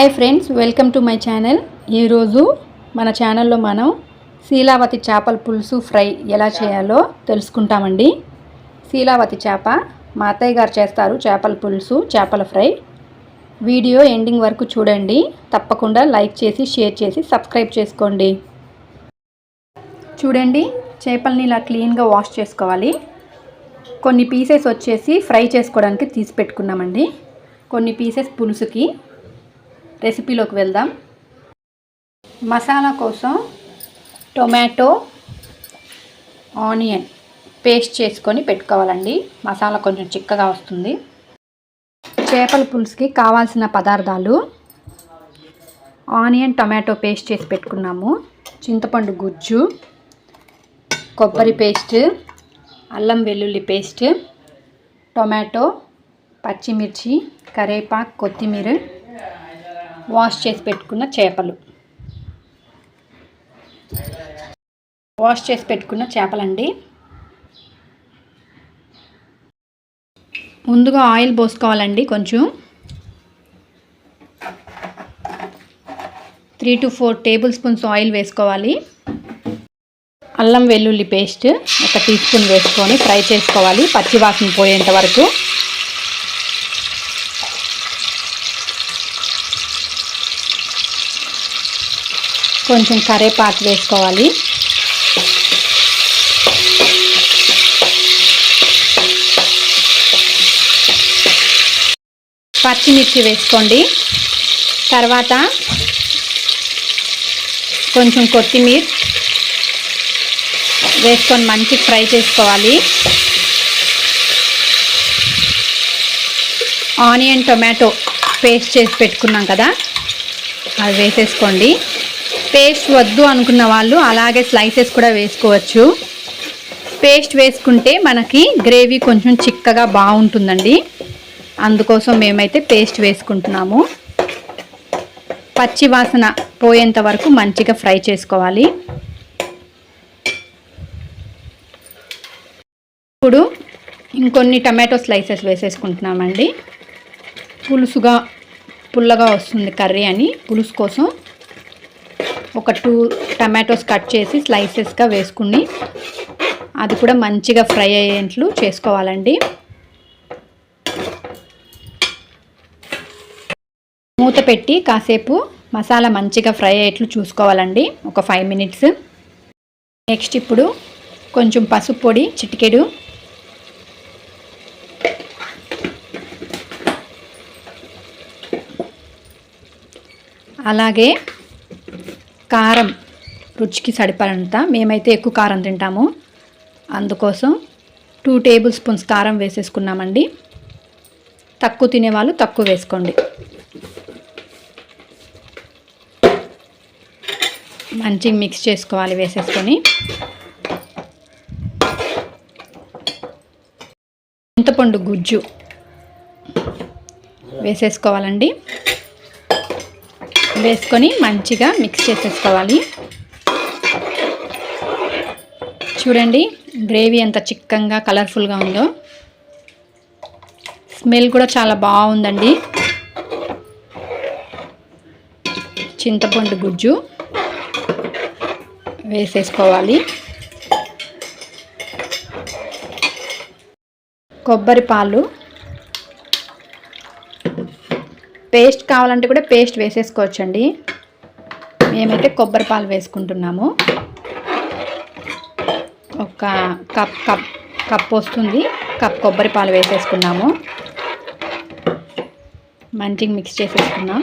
Hi friends welcome to my channel ఈరోజు మన ఛానల్లో మనం శీలావతి చేపల పులుసు ఫ్రై ఎలా చేయాలో తెలుసుకుంటామండి. శీలావతి చేప మా అత్తయ్య గారు చేస్తారు చేపల పులుసు చేపల ఫ్రై. వీడియో ఎండింగ్ వరకు చూడండి. తప్పకుండా లైక్ చేసి షేర్ చేసి సబ్స్క్రైబ్ చేసుకోండి. చూడండి చేపల్ని ఇలా క్లీన్గా వాష్ చేసుకోవాలి. కొన్ని పీసెస్ వచ్చేసి ఫ్రై చేసుకోవడానికి తీసి పెట్టుకున్నామండి. కొన్ని పీసెస్ పులుసుకి రెసిపీలోకి వెళ్దాం. మసాలా కోసం టొమాటో ఆనియన్ పేస్ట్ చేసుకొని పెట్టుకోవాలండి. మసాలా కొంచెం చిక్కగా వస్తుంది. చేపల పులుసుకి కావాల్సిన పదార్థాలు ఆనియన్ టొమాటో పేస్ట్ చేసి పెట్టుకున్నాము. చింతపండు గుజ్జు కొబ్బరి పేస్ట్ అల్లం వెల్లుల్లి పేస్ట్ టొమాటో పచ్చిమిర్చి కరేపాకు కొత్తిమీర వాష్ చేసి పెట్టుకున్న చేపలు. వాష్ చేసి పెట్టుకున్న చేపలండి. ముందుగా ఆయిల్ పోసుకోవాలండి కొంచెం. Three to four table spoons oil వేసుకోవాలి. అల్లం వెల్లుల్లి పేస్ట్ ఒక టీ స్పూన్ వేసుకొని ఫ్రై చేసుకోవాలి. పచ్చివాసన పోయేంత వరకు. కొంచెం కరేపాకు వేసుకోవాలి. పచ్చిమిర్చి వేసుకోండి. తర్వాత కొంచెం కొత్తిమీర వేసుకొని మంచి ఫ్రై చేసుకోవాలి. ఆనియన్ టొమాటో పేస్ట్ చేసి పెట్టుకున్నాం కదా అది వేసేసుకోండి. పేస్ట్ వద్దు అనుకున్న వాళ్ళు అలాగే స్లైసెస్ కూడా వేసుకోవచ్చు. పేస్ట్ వేసుకుంటే మనకి గ్రేవీ కొంచెం చిక్కగా బాగుంటుందండి. అందుకోసం మేమైతే పేస్ట్ వేసుకుంటున్నాము. పచ్చి వాసన పోయేంత వరకు మంచిగా ఫ్రై చేసుకోవాలి. ఇప్పుడు ఇంకొన్ని టమాటో స్లైసెస్ వేసేసుకుంటున్నామండి. పులుసుగా పుల్లగా వస్తుంది కర్రీ అని. పులుసు కోసం ఒక టూ టమాటోస్ కట్ చేసి స్లైసెస్గా వేసుకుని అది కూడా మంచిగా ఫ్రై అయ్యేట్లు చేసుకోవాలండి. మూత పెట్టి కాసేపు మసాలా మంచిగా ఫ్రై అయ్యేట్లు చూసుకోవాలండి. ఒక ఫైవ్ మినిట్స్. నెక్స్ట్ ఇప్పుడు కొంచెం పసుపు పొడి చిటికెడు. అలాగే కారం రుచికి సరిపడంత మేమైతే ఎక్కువ కారం తింటాము. అందుకోసం టూ టేబుల్ స్పూన్స్ కారం వేసేసుకున్నామండి. తక్కువ తినేవాళ్ళు తక్కువ వేసుకోండి. మంచిగా మిక్స్ చేసుకోవాలి వేసేసుకొని. చింతపండు గుజ్జు వేసేసుకోవాలండి. వేసుకొని మంచిగా మిక్స్ చేసేసుకోవాలి. చూడండి గ్రేవీ ఎంత చిక్కంగా కలర్ఫుల్గా ఉందో. స్మెల్ కూడా చాలా బాగుందండి. చింతపండు గుజ్జు వేసేసుకోవాలి. కొబ్బరి పాలు పేస్ట్ కావాలంటే కూడా పేస్ట్ వేసేసుకోవచ్చండి. మేమైతే కొబ్బరి పాలు వేసుకుంటున్నాము. ఒక కప్ కప్ కప్ వస్తుంది. కప్ కొబ్బరి పాలు వేసేసుకున్నాము. మంచిగా మిక్స్ చేసేసుకున్నాం.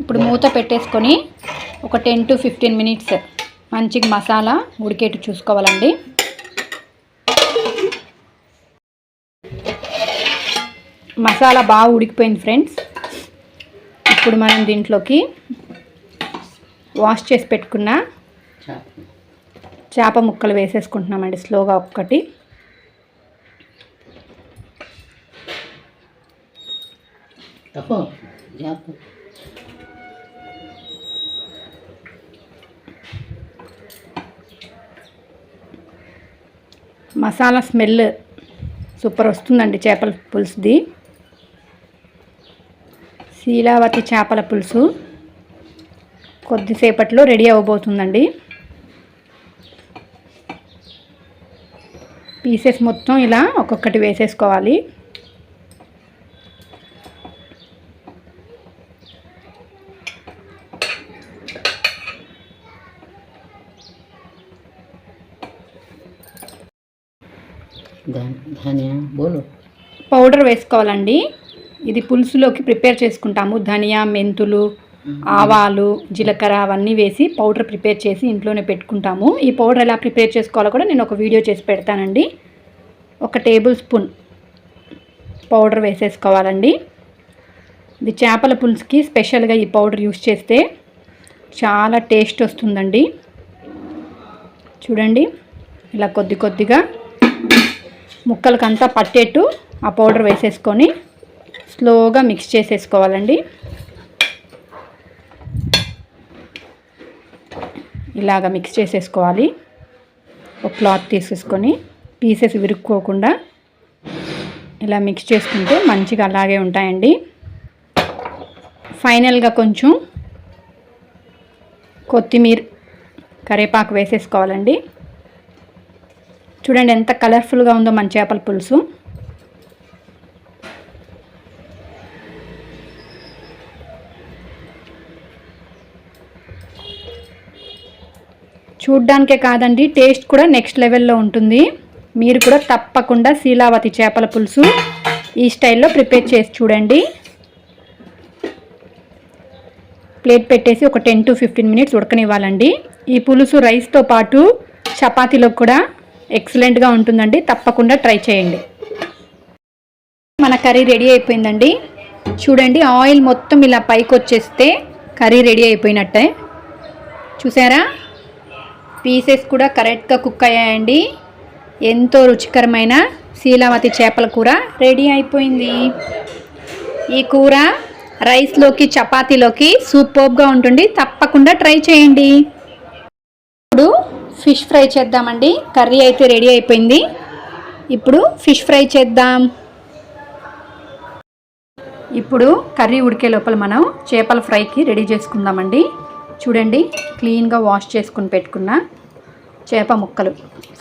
ఇప్పుడు మూత పెట్టేసుకొని ఒక టెన్ టు ఫిఫ్టీన్ మినిట్స్ మంచిగా మసాలా ఉడికేట్టు చూసుకోవాలండి. మసాలా బాగా ఉడికిపోయింది ఫ్రెండ్స్. ఇప్పుడు మనం దీంట్లోకి వాష్ చేసి పెట్టుకున్న చేప ముక్కలు వేసేసుకుంటున్నామండి స్లోగా ఒక్కటి. తప్పు మసాలా స్మెల్ సూపర్ వస్తుందండి చేపల పులుసుది. శీలావతి చేపల పులుసు కొద్దిసేపట్లో రెడీ అవ్వబోతుందండి పీసెస్ మొత్తం ఇలా ఒక్కొక్కటి వేసేసుకోవాలి. ధనియా బోలు. పౌడర్ వేసుకోవాలండి. ఇది పులుసులోకి ప్రిపేర్ చేసుకుంటాము. ధనియా మెంతులు ఆవాలు జీలకర్ర అవన్నీ వేసి పౌడర్ ప్రిపేర్ చేసి ఇంట్లోనే పెట్టుకుంటాము. ఈ పౌడర్ ఎలా ప్రిపేర్ చేసుకోవాలో కూడా నేను ఒక వీడియో చేసి పెడతానండి. ఒక టేబుల్ స్పూన్ పౌడర్ వేసేసుకోవాలండి. ఇది చేపల పులుసుకి స్పెషల్గా ఈ పౌడర్ యూస్ చేస్తే చాలా టేస్ట్ వస్తుందండి. చూడండి ఇలా కొద్ది కొద్దిగా ముక్కలకంతా పట్టేట్టు ఆ పౌడర్ వేసేసుకొని స్లోగా మిక్స్ చేసేసుకోవాలండి. ఇలాగ మిక్స్ చేసేసుకోవాలి. ఒక క్లాత్ తీసేసుకొని పీసెస్ విరుక్కోకుండా ఇలా మిక్స్ చేసుకుంటే మంచిగా అలాగే ఉంటాయండి. ఫైనల్గా కొంచెం కొత్తిమీర కరేపాకు వేసేసుకోవాలండి. చూడండి ఎంత కలర్ఫుల్గా ఉందో మన చేపల పులుసు. చూడ్డానికే కాదండి టేస్ట్ కూడా నెక్స్ట్ లెవెల్లో ఉంటుంది. మీరు కూడా తప్పకుండా శీలావతి చేపల పులుసు ఈ స్టైల్లో ప్రిపేర్ చేసి చూడండి. ప్లేట్ పెట్టేసి ఒక టెన్ టు ఫిఫ్టీన్ మినిట్స్ ఉడకనివ్వాలండి. ఈ పులుసు రైస్తో పాటు చపాతీలో కూడా ఎక్సలెంట్గా ఉంటుందండి. తప్పకుండా ట్రై చేయండి. మన కర్రీ రెడీ అయిపోయిందండి. చూడండి ఆయిల్ మొత్తం ఇలా పైకి వచ్చేస్తే కర్రీ రెడీ అయిపోయినట్టే. చూసారా? పీసెస్ కూడా కరెక్ట్గా కుక్ అయ్యాయండి. ఎంతో రుచికరమైన శీలావతి చేపల కూర రెడీ అయిపోయింది. ఈ కూర రైస్లోకి చపాతీలోకి సూపర్గా ఉంటుంది. తప్పకుండా ట్రై చేయండి. ఇప్పుడు ఫిష్ ఫ్రై చేద్దామండి. కర్రీ అయితే రెడీ అయిపోయింది. ఇప్పుడు ఫిష్ ఫ్రై చేద్దాం. ఇప్పుడు కర్రీ ఉడికే లోపల మనం చేపల ఫ్రైకి రెడీ చేసుకుందామండి. చూడండి క్లీన్గా వాష్ చేసుకుని పెట్టుకున్న చేప ముక్కలు.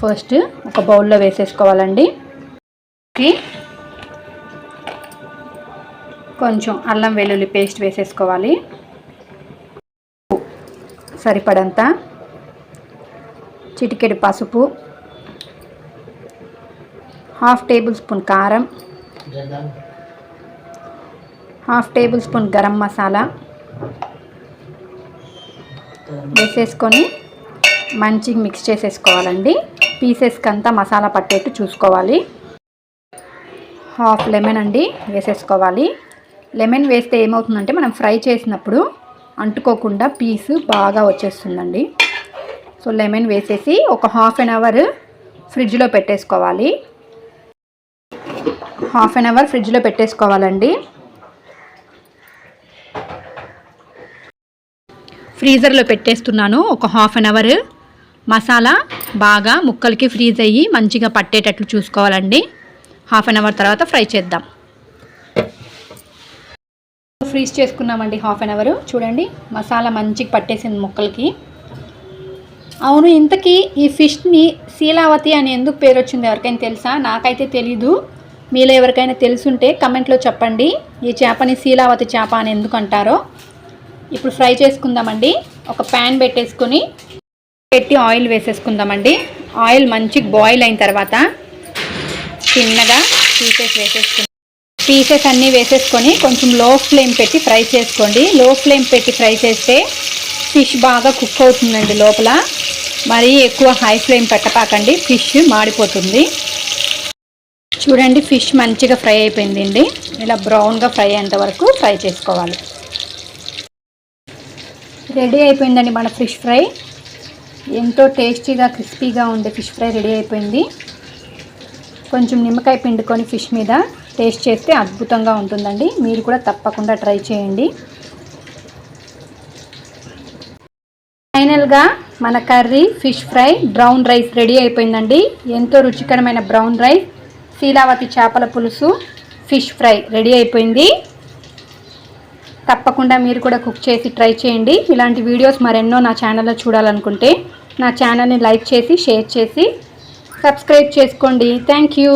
ఫస్ట్ ఒక బౌల్లో వేసేసుకోవాలండి. కొంచెం అల్లం వెల్లుల్లి పేస్ట్ వేసేసుకోవాలి. సరిపడంత చిటికెడు పసుపు హాఫ్ టేబుల్ స్పూన్ కారం half table spoon garam masala వేసేసుకొని మంచిగా మిక్స్ చేసేసుకోవాలండి. పీసెస్కి అంతా మసాలా పట్టేట్టు చూసుకోవాలి. హాఫ్ లెమన్ అండి వేసేసుకోవాలి. లెమన్ వేస్తే ఏమవుతుందంటే మనం ఫ్రై చేసినప్పుడు అంటుకోకుండా పీసు బాగా వచ్చేస్తుందండి. సో లెమన్ వేసేసి ఒక హాఫ్ అన్ అవర్ ఫ్రిడ్జ్లో పెట్టేసుకోవాలి. హాఫ్ అన్ అవర్ ఫ్రిడ్జ్లో పెట్టేసుకోవాలండి. ఫ్రీజర్లో పెట్టేస్తున్నాను. ఒక హాఫ్ అన్ అవర్ మసాలా బాగా ముక్కలకి ఫ్రీజ్ అయ్యి మంచిగా పట్టేటట్లు చూసుకోవాలండి. హాఫ్ అన్ అవర్ తర్వాత ఫ్రై చేద్దాం. ఫ్రీజ్ చేసుకున్నామండి హాఫ్ అన్ అవర్. చూడండి మసాలా మంచిగా పట్టేసింది ముక్కలకి. అవును ఇంతకీ ఈ ఫిష్ని శీలావతి అని ఎందుకు పేరు వచ్చింది ఎవరికైనా తెలుసా? నాకైతే తెలీదు. మీలో ఎవరికైనా తెలుసుంటే కమెంట్లో చెప్పండి. ఈ చేపని శీలావతి చేప అని ఎందుకు అంటారో. ఇప్పుడు ఫ్రై చేసుకుందామండి. ఒక ప్యాన్ పెట్టేసుకొని పెట్టి ఆయిల్ వేసేసుకుందామండి. ఆయిల్ మంచి బాయిల్ అయిన తర్వాత చిన్నగా పీసెస్ వేసేసుకుందాం పీసెస్ అన్నీ వేసేసుకొని కొంచెం లో ఫ్లేమ్ పెట్టి ఫ్రై చేసుకోండి. లో ఫ్లేమ్ పెట్టి ఫ్రై చేస్తే ఫిష్ బాగా కుక్ అవుతుందండి లోపల. మరీ ఎక్కువ హై ఫ్లేమ్ పెట్టపాకండి ఫిష్ మాడిపోతుంది. చూడండి ఫిష్ మంచిగా ఫ్రై అయిపోయిందండి. ఇలా బ్రౌన్గా ఫ్రై అయ్యేంత వరకు ఫ్రై చేసుకోవాలి. రెడీ అయిపోయిందండి మన ఫిష్ ఫ్రై. ఎంతో టేస్టీగా క్రిస్పీగా ఉండే ఫిష్ ఫ్రై రెడీ అయిపోయింది. కొంచెం నిమ్మకాయ పిండుకొని ఫిష్ మీద టేస్ట్ చేస్తే అద్భుతంగా ఉంటుందండి. మీరు కూడా తప్పకుండా ట్రై చేయండి. ఫైనల్గా మన curry fish fry brown rice ready అయిపోయిందండి. ఎంతో రుచికరమైన బ్రౌన్ రైస్ శీలావతి చేపల పులుసు ఫిష్ ఫ్రై రెడీ అయిపోయింది. తప్పకుండా మీరు కూడా కుక్ చేసి ట్రై చేయండి. ఇలాంటి వీడియోస్ మరెన్నో నా ఛానల్లో చూడాలనుకుంటే నా ఛానల్ని లైక్ చేసి షేర్ చేసి సబ్స్క్రైబ్ చేసుకోండి. Thank you.